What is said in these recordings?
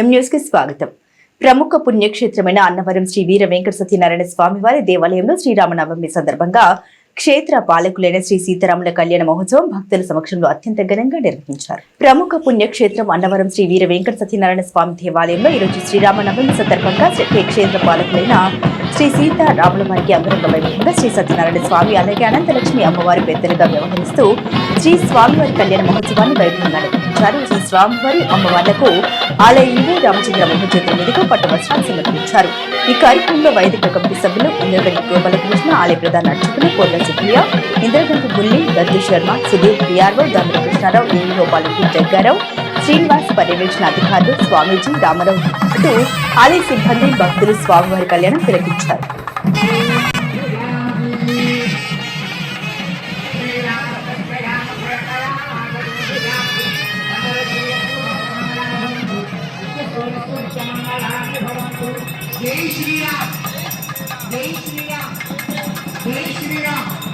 ఎం కి స్వాగతం. ప్రముఖ పుణ్యక్షేత్రమైన అన్నవరం శ్రీ వీర వెంకట సత్యనారాయణ స్వామి వారి దేవాలయంలో శ్రీరామనవమి సందర్భంగా క్షేత్ర పాలకులైన శ్రీ సీతారాముల కళ్యాణ మహోత్సవం భక్తుల సమక్షంలో అత్యంత ఘనంగా నిర్వహించారు. ప్రముఖ పుణ్యక్షేత్రం అన్నవరం శ్రీ వీర వెంకట సత్యనారాయణ స్వామి దేవాలయంలో ఈరోజు శ్రీరామనవమి సందర్భంగా క్షేత్ర పాలకులైన శ్రీ సీతారాముల వారికి అంగరంగ వైభవంగా శ్రీ సత్యనారాయణ స్వామి అలాగే అనంతలక్ష్మి అమ్మవారి పెద్దలుగా వ్యవహరిస్తూ శ్రీ స్వామివారి కళ్యాణ మహోత్సవాన్ని వైభవంగా నిర్వహించారు. శ్రీ స్వామివారి అమ్మవార్లకు ఆలయ ఈవో రామచంద్ర మోహన్ చేతుల మీదుగా పట్టు వస్త్రాలు సమర్పించారు. ఈ కార్యక్రమంలో వైదిక కమిటీ సభ్యులు ఇంద్రగంటి గోపాలకృష్ణ ఆలయ ప్రధాన అర్చకులు కోర్ల సుప్రియ ఇంద్రగంటి గుల్లి దత్తు శర్మ సుధీర్ పిఆర్ఓ దామర కృష్ణారావు ఈవో పాలకి జగ్గారావు శ్రీనివాస్ పర్యవేక్షణ అధికారులు స్వామీజీ రామరావు తో ఆలయ సిబ్బంది భక్తులు స్వామివారి కళ్యాణం తిలకించారు. జై శ్రీరామ్ జై శ్రీరామ్ జై శ్రీరామ్.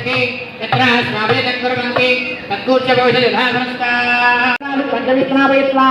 కూర్చంద్రీక్షతి తత్ర స్వావేదం కుర్వంతి తత్కూర్చ భవిష్యతి యథా సంస్థాః. పంచవిష్ణావయత్వా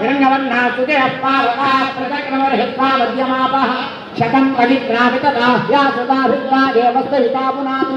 హిరణ్యవర్ణా సుతే అప్పావకా ప్రచక్రమర్హిత్వా మధ్యమాపః శతం పవిత్రామితదాహ్యాసుతాభిత్వా దేవస్థవితా పునాతు